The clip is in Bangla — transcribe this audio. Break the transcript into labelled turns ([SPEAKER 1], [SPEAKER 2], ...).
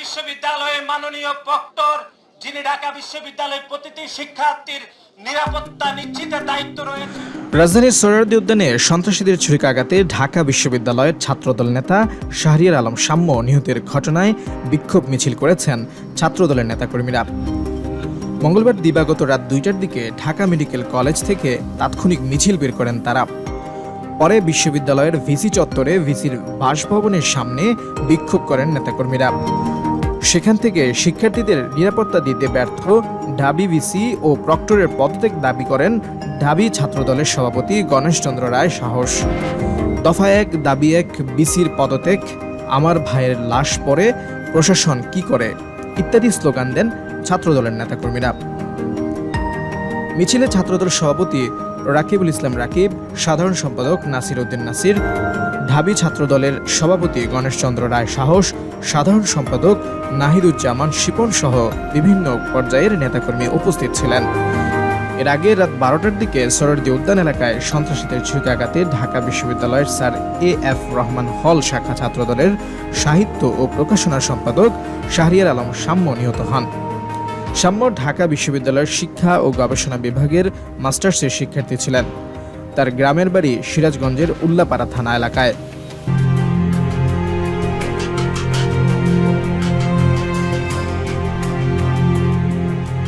[SPEAKER 1] বিশ্ববিদ্যালয়ের মাননীয় প্রক্টর, যিনি ঢাকা বিশ্ববিদ্যালয়ের প্রতিটি শিক্ষার্থীর নিরাপত্তা নিশ্চিতের দায়িত্ব রয়েছে।
[SPEAKER 2] রাজধানীর সোহরাওয়ার্দী উদ্যানে সন্ত্রাসীদের ছুরিকাঘাতে ঢাকা বিশ্ববিদ্যালয়ের ছাত্রদল নেতা শাহরিয়ার আলম সাম্য নিহতের ঘটনায় বিক্ষোভ মিছিল করেছেন ছাত্রদলের নেতাকর্মীরা। মঙ্গলবার দিবাগত রাত দুইটার দিকে ঢাকা মেডিকেল কলেজ থেকে তাৎক্ষণিক মিছিল বের করেন তারা। পরে বিশ্ববিদ্যালয়ের ভিসি চত্বরে ভিসির বাসভবনের সামনে বিক্ষোভ করেন নেতাকর্মীরা। সেখান থেকে শিক্ষার্থীদের নিরাপত্তা দিতে ব্যর্থ ঢাবি ভিসি ও প্রক্টরের পদত্যাগ দাবি করেন ঢাবি ছাত্রদলের সভাপতি গণেশচন্দ্র রায় সাহস। দফা এক, দাবি এক বিসির পদত্যাগ, আমার ভাইয়ের লাশ পরে প্রশাসন কি করে? ইত্যাদি স্লোগান দেন ছাত্রদলের নেতাকর্মীরা। মিছিলে ছাত্রদল সভাপতি রাকিবুল ইসলাম রাকিব, সাধারণ সম্পাদক নাসির উদ্দিন নাসির ঢাবি ছাত্রদলের সভাপতি গণেশচন্দ্র রায় সাহস, সাধারণ সম্পাদক নাহিদুজ্জামান শিপন সহ বিভিন্ন পর্যায়ের নেতাকর্মী উপস্থিত ছিলেন। এর আগে রাত বারোটার দিকে সরদি উদ্যান এলাকায় সন্ত্রাসীদের ছুরিকাঘাতে ঢাকা বিশ্ববিদ্যালয়ের স্যার এ এফ রহমান হল শাখা ছাত্রদলের সাহিত্য ও প্রকাশনা সম্পাদক শাহরিয়ার আলম সাম্য নিহত হন। সাম্য ঢাকা বিশ্ববিদ্যালয়ের শিক্ষা ও গবেষণা বিভাগের মাস্টার্সের শিক্ষার্থী ছিলেন। তার গ্রামের বাড়ি সিরাজগঞ্জের উল্লাপাড়া থানা এলাকায়।